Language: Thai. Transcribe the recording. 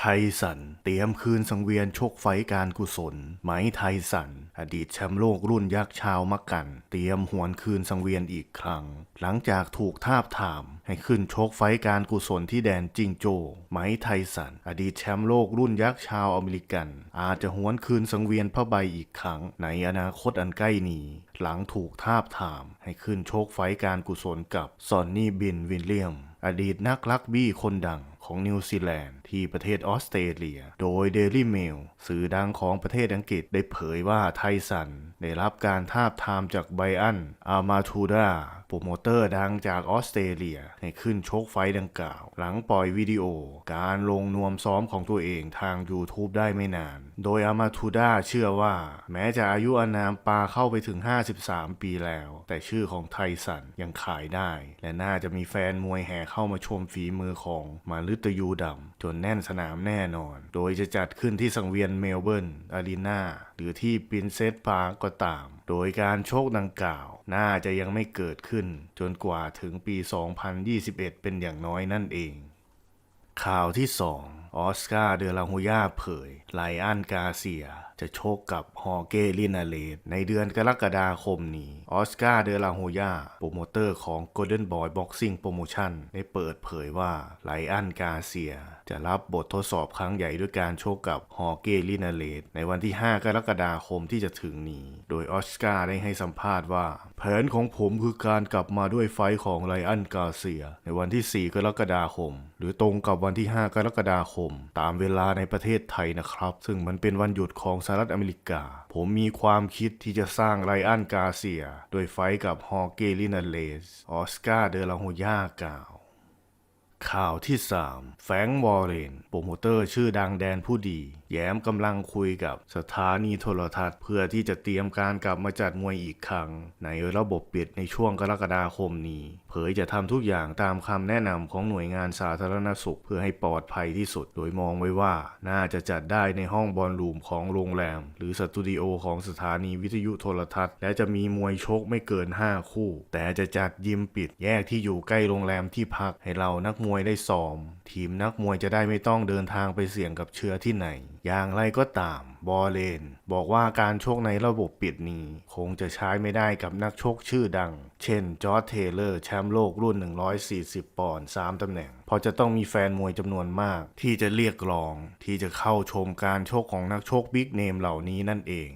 ไทสัน เตรียมคืนสังเวียนชกไฟการกุศล ไหมไทสัน อดีตแชมป์โลกรุ่นยักษ์ชาวมักกัน เตรียมหวนคืนสังเวียนอีกครั้ง หลังจากถูกทาบทาม ให้ขึ้นชกไฟการกุศลที่แดนจิงโจ ไหมไทสัน อดีตแชมป์โลกรุ่นยักษ์ชาวอเมริกัน อาจจะหวนคืนสังเวียนผ้าใบอีกครั้ง ในอนาคตอันใกล้นี้ หลังถูกทาบทาม ให้ขึ้นชกไฟการกุศลกับซอนนี่บินวิลเลียม อดีตนักลักบี้คนดัง ของนิวซีแลนด์ที่ประเทศออสเตรเลีย โดย Daily Mail สื่อดังของประเทศอังกฤษได้เผยว่าไทสัน ได้รับการทาบทามจากไบอันอามาทูดาโปรโมเตอร์ดังจากออสเตรเลียให้ขึ้นชกไฟดังกล่าว หลังปล่อยวิดีโอ การลงนวมซ้อมของตัวเองทาง YouTube ได้ไม่นาน โดยอามาทูด้าเชื่อว่า แม้จะอายุอานามปาเข้าไปถึง 53 ปีแล้ว แต่ชื่อของไทสันยังขายได้ และน่าจะมีแฟนมวยแห่เข้ามาชมฝีมือของมาลึตยูดำจนแน่นสนามแน่นอน โดยจะจัดขึ้นที่สังเวียนเมลเบิร์นอารีนาหรือที่ปรินเซสพาร์กก็ตาม โดยการโชคดังกล่าว น่าจะยังไม่เกิดขึ้น จนกว่าถึงปี 2021 เป็นอย่างน้อยนั่นเอง ข่าวที่ 2 ออสการ์เดลาฮูยาเผยไลอันกาเซียจะโชคกับฮอเกลินาเลสในเดือนกรกฎาคมนี้ ออสการ์เดลาฮูยาโปรโมเตอร์ของ Golden Boy Boxing Promotion ได้เปิดเผยว่าไลอันกาเซีย จะรับบททดสอบครั้งใหญ่ด้วยการโชคกับฮอเกลินาเลสในวันที่ 5 กรกฎาคมที่จะถึงนี้ โดยออสการ์ได้ให้สัมภาษณ์ว่า แผนของผมคือการกลับมาด้วยไฟของไลอันกาเซีย ในวันที่ 4 กรกฎาคม หรือตรงกับวันที่ 5 กรกฎาคมตามเวลาในประเทศไทยนะครับ ซึ่งมันเป็นวันหยุดของสหรัฐอเมริกา ผมมีความคิดที่จะสร้างไรอันกาเซีย โดยไฟกับฮอเกลินาเลสออสการ์เดลาโฮย่ากล่าว ข่าวที่ 3 แฟรงค์วอร์เรน โปรโมเตอร์ชื่อดังแดนผู้ดี แย้มกำลังคุยกับสถานีโทรทัศน์ เพื่อที่จะเตรียมการกลับมาจัดมวยอีกครั้ง ในระบบปิดในช่วงกรกฎาคมนี้ เผยจะทำทุกอย่างตามคำแนะนำของหน่วยงานสาธารณสุข เพื่อให้ปลอดภัยที่สุด โดยมองไว้ว่า น่าจะจัดได้ในห้องบอลลูมของโรงแรม หรือสตูดิโอของสถานีวิทยุโทรทัศน์ และจะมีมวยชกไม่เกิน 5 คู่ แต่จะจัดยิมปิดแยกที่อยู่ใกล้โรงแรมที่พักให้เรานักมวยได้ซ้อม ทีมนักมวยจะได้ไม่ต้องเดินทางไปเสี่ยงกับเชื้อที่ไหน อย่างไรก็ตาม บอเลน บอกว่าการโชกในระบบปิดนี้ คงจะใช้ไม่ได้กับนักโชกชื่อดัง เช่น จอร์จเทเลอร์แชมป์โลกรุ่น 140 ปอนด์ 3 ตำแหน่งพราะจะต้องมีแฟนมวยจำนวนมาก ที่จะเรียกร้อง ที่จะเข้าชมการโชกของนักโชกบิ๊กเนมเหล่านี้นั่นเอง